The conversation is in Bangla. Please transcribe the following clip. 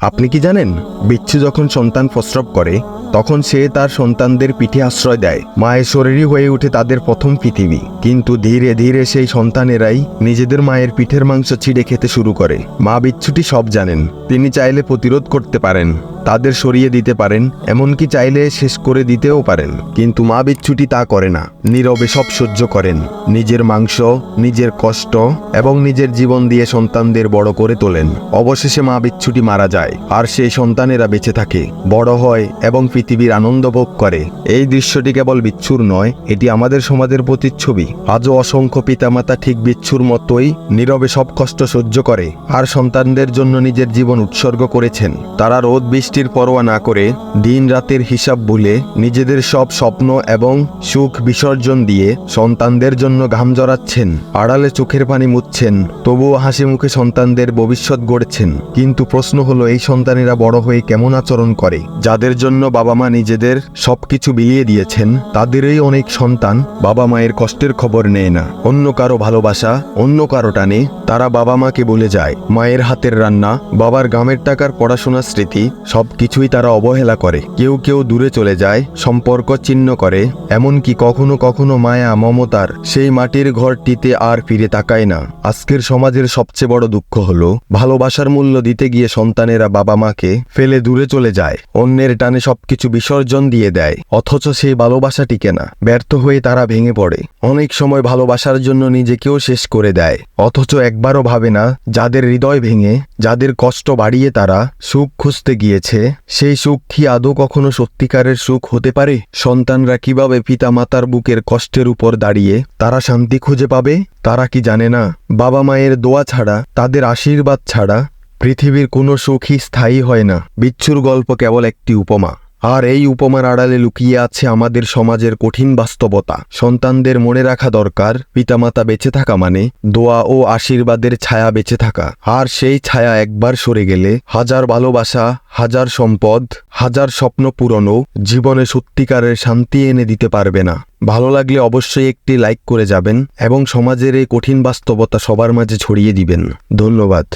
আপনি কি জানেন, বিচ্ছু যখন সন্তান প্রস্রব করে, তখন সে তার সন্তানদের পিঠে আশ্রয় দেয়। মায়ের শরীরই হয়ে উঠে তাদের প্রথম পৃথিবী। কিন্তু ধীরে ধীরে সেই সন্তানেরাই নিজেদের মায়ের পিঠের মাংস ছিঁড়ে খেতে শুরু করে। মা বিচ্ছুটি সব জানেন, তিনি চাইলে প্রতিরোধ করতে পারেন। তাদের সরিয়ে দিতে পারেন, এমনকি চাইলে শেষ করে দিতেও পারেন। কিন্তু মা বিচ্ছুটি তা করে না। নীরবে সব সহ্য করেন। নিজের মাংস, নিজের কষ্ট এবং নিজের জীবন দিয়ে সন্তানদের বড় করে তোলেন। অবশেষে মা বিচ্ছুটি মারা যায়, আর সেই সন্তানেরা বেঁচে থাকে। বড় হয় এবং পৃথিবীর আনন্দ ভোগ করে। এই দৃশ্যটি কেবল বিচ্ছুর নয়, এটি আমাদের সমাজের প্রতিচ্ছবি। আজও অসংখ্য পিতামাতা ঠিক বিচ্ছুর মতোই নীরবে সব কষ্ট সহ্য করে, আর সন্তানদের জন্য নিজের জীবন উৎসর্গ করেছেন। তারা রোদ বৃষ্টির পরোয়া না করে দিন রাতের হিসাব ভুলে নিজেদের সব স্বপ্ন এবং সুখ বিসর্জন দিয়ে সন্তানদের জন্য ঘাম জড়াচ্ছেন। আড়ালে চোখের পানি মুছছেন, তবুও হাসি মুখে সন্তানদের ভবিষ্যৎ গড়ছেন। কিন্তু প্রশ্ন হলো, এই সন্তানেরা বড় হয়ে কেমন আচরণ করে? যাদের জন্য বাবা মা নিজেদের সবকিছু বিলিয়ে দিয়েছেন, তাদেরই অনেক সন্তান বাবা মায়ের কষ্টের খবর নেয় না। অন্য কারও ভালোবাসা, অন্য কারও টানে তারা বাবা মাকে বলে যায়, মায়ের হাতের রান্না, বাবার গামের টাকার পড়াশোনার স্মৃতি সবকিছুই তারা অবহেলা করে। কেউ কেউ দূরে চলে যায়, সম্পর্ক ছিন্ন করে, এমনকি কখনো কখনো মায়া, মমতার সেই মাটির ঘরটিতে আর ফিরে তাকায় না। আজকের সমাজের সবচেয়ে বড় দুঃখ হলো, ভালোবাসার মূল্য দিতে গিয়ে সন্তানেরা বাবা মাকে ফেলে দূরে চলে যায়, অন্যের টানে সবকিছু বিসর্জন দিয়ে দেয়, অথচ সেই ভালোবাসা টিকে না। ব্যর্থ হয়ে তারা ভেঙে পড়ে। অনেক সময় ভালোবাসার জন্য নিজেকেও শেষ করে দেয়, অথচ একবারও ভাবে না, যাদের হৃদয় ভেঙে, যাদের কষ্ট বাড়িয়ে তারা সুখ খুঁজতে গিয়েছে। সেই সুখ কি আদৌ কখনো সত্যিকারের সুখ হতে পারে? সন্তানরা কীভাবে পিতামাতার বুকের কষ্টের উপর দাঁড়িয়ে, তারা শান্তি খুঁজে পাবে? তারা কি জানে না? বাবা মায়ের দোয়া ছাড়া, তাদের আশীর্বাদ ছাড়া, পৃথিবীর কোনো সুখই স্থায়ী হয় না। বিচ্ছুর গল্প কেবল একটি উপমা। আর এই উপমার আড়ালে লুকিয়ে আছে আমাদের সমাজের কঠিন বাস্তবতা। সন্তানদের মনে রাখা দরকার, পিতামাতা বেঁচে থাকা মানে দোয়া ও আশীর্বাদের ছায়া বেঁচে থাকা। আর সেই ছায়া একবার সরে গেলে, হাজার ভালোবাসা, হাজার সম্পদ, হাজার স্বপ্ন পূরণও জীবনে সত্যিকারের শান্তি এনে দিতে পারবে না। ভালো লাগলে অবশ্যই একটি লাইক করে যাবেন এবং সমাজের এই কঠিন বাস্তবতা সবার মাঝে ছড়িয়ে দিবেন। ধন্যবাদ।